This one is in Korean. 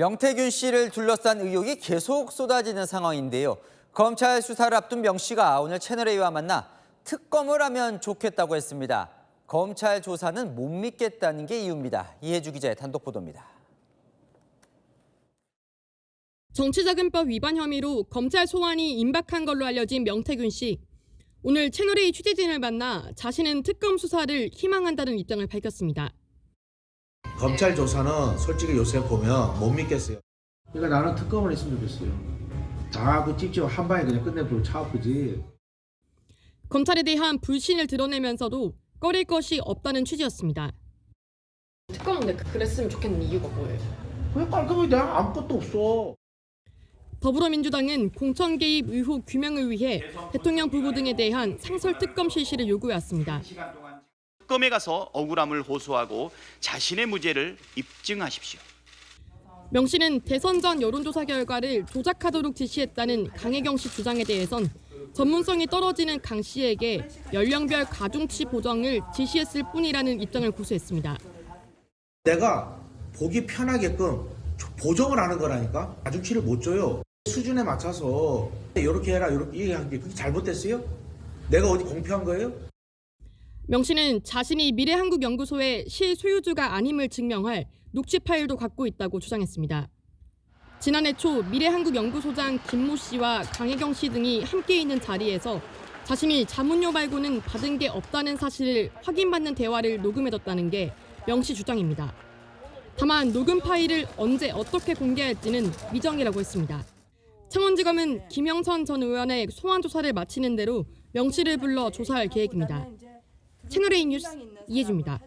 명태균 씨를 둘러싼 의혹이 계속 쏟아지는 상황인데요. 검찰 수사를 앞둔 명 씨가 오늘 채널A와 만나 특검을 하면 좋겠다고 했습니다. 검찰 조사는 못 믿겠다는 게 이유입니다. 이해주 기자의 단독 보도입니다. 정치자금법 위반 혐의로 검찰 소환이 임박한 걸로 알려진 명태균 씨. 오늘 채널A 취재진을 만나 자신은 특검 수사를 희망한다는 입장을 밝혔습니다. 검찰 조사는 솔직히 요새 보면 못 믿겠어요. 그러니까 나는 특검을 했으면 좋겠어요. 다그 찝찝 한 방에 그냥 끝내버리고 차 아프지. 검찰에 대한 불신을 드러내면서도 꺼릴 것이 없다는 취지였습니다. 특검은 그랬으면 좋겠는 이유가 뭐예요? 그냥 깔끔하게 내가 아무것도 없어. 더불어민주당은 공천 개입 의혹 규명을 위해 대통령 부부 등에 대한 상설 특검 실시를 요구해왔습니다. 특검에 가서 억울함을 호소하고 자신의 무죄를 입증하십시오. 명 씨는 대선 전 여론조사 결과를 조작하도록 지시했다는 강혜경 씨 주장에 대해선 전문성이 떨어지는 강 씨에게 연령별 가중치 보정을 지시했을 뿐이라는 입장을 고수했습니다. 내가 보기 편하게끔 보정을 하는 거라니까 가중치를 못 줘요. 수준에 맞춰서 이렇게 해라 이렇게 얘기한 게 그게 잘못됐어요? 내가 어디 공표한 거예요? 명 씨는 자신이 미래한국연구소의 실소유주가 아님을 증명할 녹취 파일도 갖고 있다고 주장했습니다. 지난해 초 미래한국연구소장 김모 씨와 강혜경 씨 등이 함께 있는 자리에서 자신이 자문료 말고는 받은 게 없다는 사실을 확인받는 대화를 녹음해뒀다는 게 명 씨 주장입니다. 다만 녹음 파일을 언제 어떻게 공개할지는 미정이라고 했습니다. 창원지검은 김영선 전 의원의 소환 조사를 마치는 대로 명 씨를 불러 조사할 계획입니다. 채널A 뉴스 이해주입니다.